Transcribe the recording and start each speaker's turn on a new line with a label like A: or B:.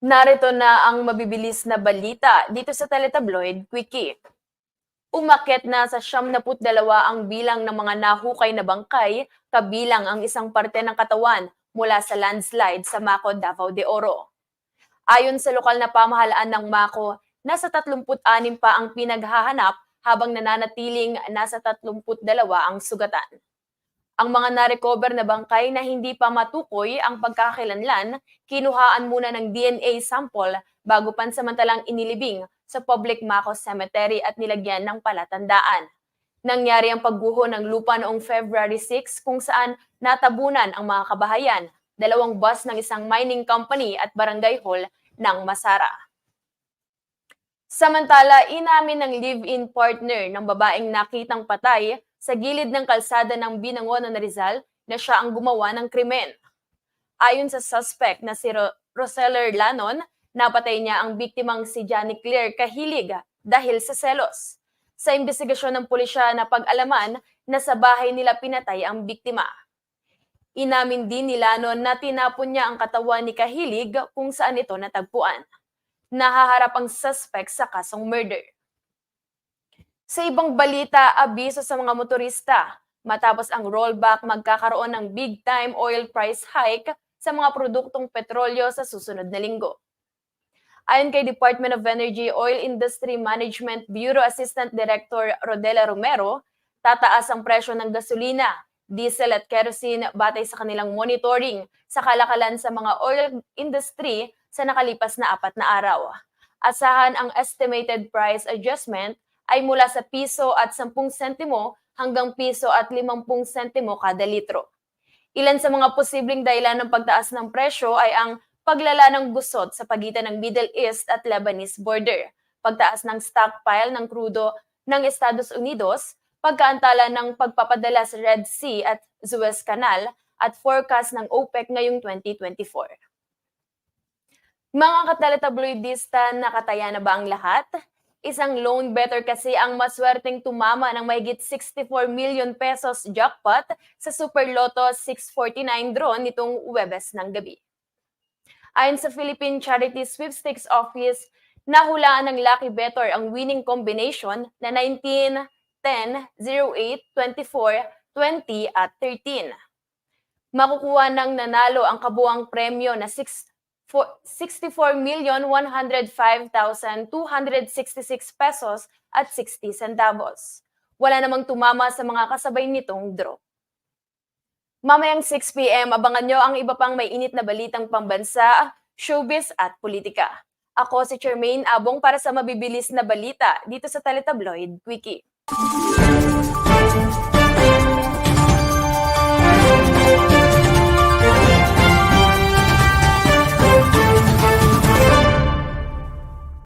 A: Narito na ang mabibilis na balita dito sa Teletabloid Quickie. Umakyat na sa 72 ang bilang ng mga nahukay na bangkay, kabilang ang isang parte ng katawan mula sa landslide sa Maco, Davao de Oro. Ayon sa lokal na pamahalaan ng Maco, nasa 36 pa ang pinaghahanap habang nananatiling nasa 32 ang sugatan. Ang mga narecover na bangkay na hindi pa matukoy ang pagkakakilanlan, kinuhaan muna ng DNA sample bago pansamantalang inilibing sa Public Maco Cemetery at nilagyan ng palatandaan. Nangyari ang pagguho ng lupa noong February 6 kung saan natabunan ang mga kabahayan, dalawang bus ng isang mining company at barangay hall ng Masara. Samantala, inamin ng live-in partner ng babaeng nakitang patay sa gilid ng kalsada ng Binangonan Rizal na siya ang gumawa ng krimen. Ayon sa suspect na si Ro- Roseller Lanon, napatay niya ang biktimang si Johnny Claire Kahilig dahil sa selos. Sa investigasyon ng pulisya na pag-alaman na sa bahay nila pinatay ang biktima. Inamin din ni Lanon na tinapon niya ang katawan ni Kahilig kung saan ito natagpuan. Nahaharap ang suspect sa kasong murder. Sa ibang balita, abiso sa mga motorista. Matapos ang rollback, magkakaroon ng big-time oil price hike sa mga produktong petrolyo sa susunod na linggo. Ayon kay Department of Energy Oil Industry Management Bureau Assistant Director Rodela Romero, tataas ang presyo ng gasolina, diesel at kerosene batay sa kanilang monitoring sa kalakalan sa mga oil industry sa nakalipas na apat na araw. Asahan ang estimated price adjustment ay mula sa piso at 10 sentimo hanggang piso at 50 sentimo kada litro. Ilan sa mga posibleng dahilan ng pagtaas ng presyo ay ang paglala ng gusot sa pagitan ng Middle East at Lebanese border, pagtaas ng stockpile ng krudo ng Estados Unidos, pagkaantala ng pagpapadala sa Red Sea at Suez Canal, at forecast ng OPEC ngayong 2024. Mga katalatabloidista, nakataya na ba ang lahat? Isang loan better kasi ang maswerteng tumama ng mahigit 64 million pesos jackpot sa Super Lotto 649 draw nitong Webes ng gabi. Ayon sa Philippine Charity Sweepstakes Office, nahulaan ng Lucky Better ang winning combination na 19, 10, 08, 24, 20 at 13. Makukuha ng nanalo ang kabuang premyo na 6 64,105,266 pesos at 60 centavos. Wala namang tumama sa mga kasabay nitong draw. Mamayang 6 p.m. abangan nyo ang iba pang may init na balitang pambansa, showbiz at politika. Ako si Charmaine Abong para sa mabibilis na balita dito sa Teletabloid Quickie.